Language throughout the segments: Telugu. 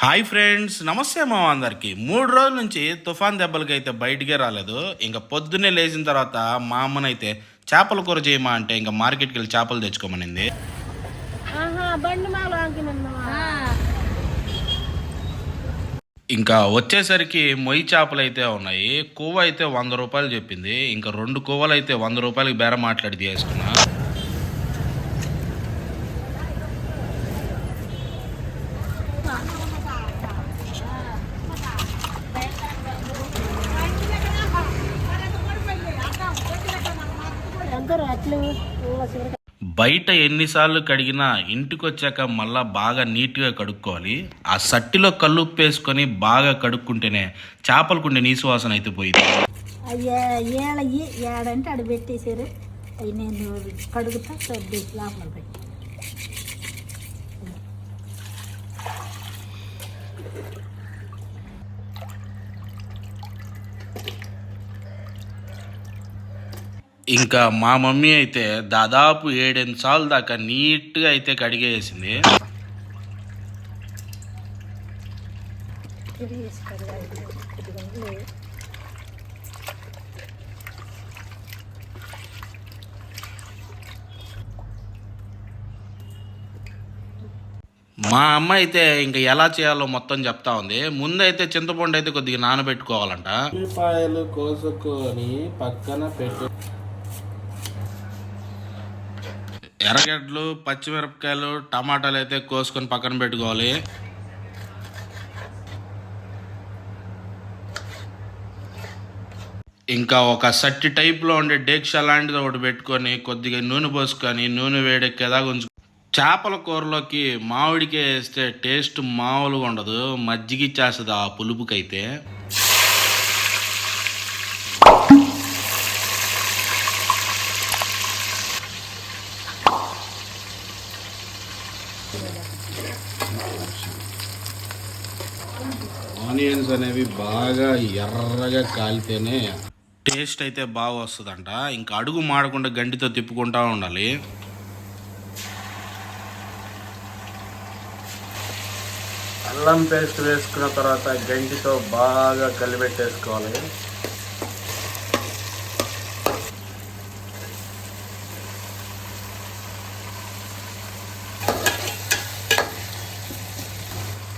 హాయ్ ఫ్రెండ్స్ నమస్తే మా అందరికి. మూడు రోజుల నుంచి తుఫాన్ దెబ్బలకి అయితే బయటికే రాలేదు. ఇంకా పొద్దున్నే లేచిన తర్వాత మా అమ్మనైతే చేపల కూర చేయమా అంటే ఇంకా మార్కెట్కి వెళ్ళి చేపలు తెచ్చుకోమనింది. ఇంకా వచ్చేసరికి మొయ్యి చేపలు అయితే ఉన్నాయి. కువ్వ అయితే వంద రూపాయలు చెప్పింది. ఇంకా రెండు కువ్వలు అయితే వంద రూపాయలకి బేర మాట్లాడి తీసుకున్నా బయట ఎన్నిసార్లు కడిగినా ఇంటికి వచ్చాక మళ్ళా బాగా నీట్గా కడుక్కోవాలి. ఆ సట్టిలో కల్లుప్పు వేసుకొని బాగా కడుక్కుంటేనే చేపలకుండే నీసు వాసన అయితే పోయింది. అయ్యా ఏళ్ళయ్యి ఏడంటే అడి పెట్టేశారు. అవి నేను కడుగుతా సర్ది లోపల పెట్టి ఇంకా మా మమ్మీ అయితే దాదాపు ఏడెనిమిది సార్లు దాకా నీట్గా అయితే కడిగేసింది. మా అమ్మ అయితే ఇంకా ఎలా చేయాలో మొత్తం చెప్తా ఉంది. ముందైతే చింతపండు అయితే కొద్దిగా నానబెట్టుకోవాలంట. ఉల్లిపాయలు కోసుకొని పక్కన పెట్టు ఎర్రగడ్డలు పచ్చిమిరపకాయలు టమాటాలు అయితే కోసుకొని పక్కన పెట్టుకోవాలి. ఇంకా ఒక సట్టి టైప్లో ఉండే డేక్ష లాంటిది ఒకటి పెట్టుకొని కొద్దిగా నూనె పోసుకొని నూనె వేడెక్కేదాకా ఉంచు. చేపల కూరలోకి మామిడికాయ వేస్తే టేస్ట్ మామూలుగా ఉండదు మజ్జిగ చేస్తుంది ఆ పులుపుకైతే. ఆనియన్స్ అనేవి బాగా ఎర్రగా కాలితేనే టేస్ట్ అయితే బాగా వస్తుందంట. ఇంకా అడుగు మాడకుండా గంటితో తిప్పుకుంటా ఉండాలి. అల్లం పేస్ట్ వేసుకున్న తర్వాత గంటితో బాగా కలిపెట్టేసుకోవాలి.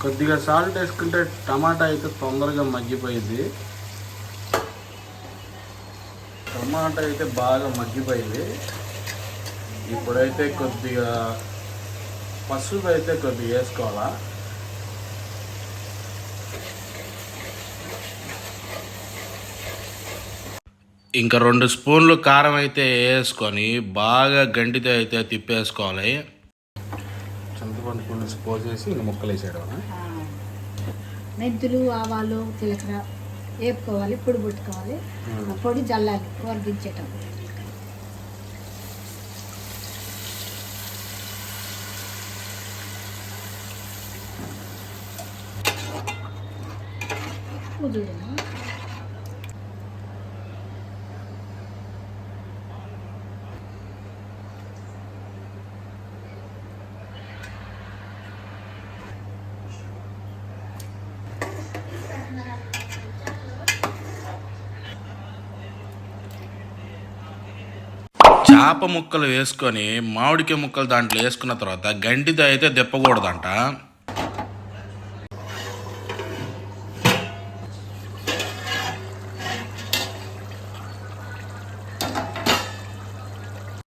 కొద్దిగా సాల్ట్ వేసుకుంటే టమాటా అయితే తొందరగా మగ్గిపోయింది. టమాటా అయితే బాగా మగ్గిపోయింది. ఇప్పుడైతే కొద్దిగా పసుపు అయితే కొద్దిగా వేసుకోవాలా. ఇంకా రెండు స్పూన్లు కారం అయితే వేసుకొని బాగా గంటితో అయితే తిప్పేసుకోవాలి. చింతపండు పులుసు పోసేసి ఇంక ముక్కలు వేసేయడం ఆ, మెంతులు ఆవాలు జీలకర్ర వేపుకోవాలి పొడి పెట్టుకోవాలి. పొడి జల్లాలి కూర దించేటప్పుడు కుదురు చేప ముక్కలు వేసుకొని మామిడికాయ ముక్కలు దాంట్లో వేసుకున్న తర్వాత గంటితో అయితే తిప్పకూడదంట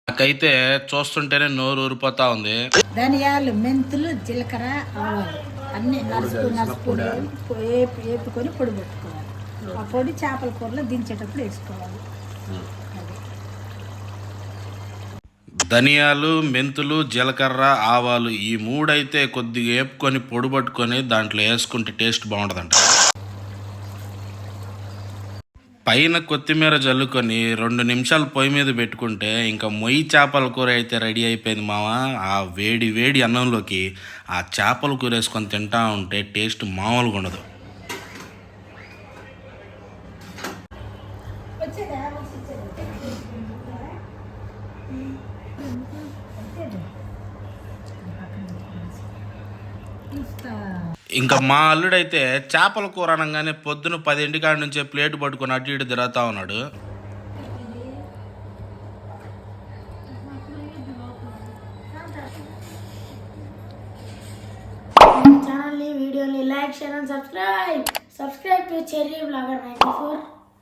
నాకైతే చూస్తుంటేనే నోరు ఊరిపోతా ఉంది. ధనియాలు మెంతులు జీలకర్ర ఆవాలు అన్ని నలుపు నలుపు వేపు వేపుకొని పొడి. పెట్టుకోవాలి. ఆ పొడి చేపల కూరలో దించేటప్పుడు వేసుకోవాలి. ధనియాలు మెంతులు జీలకర్ర ఆవాలు ఈ మూడైతే కొద్దిగా వేపుకొని పొడి పట్టుకొని దాంట్లో వేసుకుంటే టేస్ట్ బాగుంటుందంట పైన కొత్తిమీర జల్లుకొని రెండు నిమిషాలు పొయ్యి మీద పెట్టుకుంటే ఇంకా మొయ్యి చేపల కూర అయితే రెడీ అయిపోయింది మామ. ఆ వేడి వేడి అన్నంలోకి ఆ చేపల కూర వేసుకొని తింటా ఉంటే టేస్ట్ మామూలుగా ఉండదు. ఇంకా మా అల్లుడైతే చేపల కూర అనగానే పొద్దున పదింటి కాడి నుంచే ప్లేట్ పట్టుకొని అటు ఇటు తిరుగుతా ఉన్నాడు. ఛానల్ని వీడియోని like share and subscribe subscribe to cherry blogger ninety four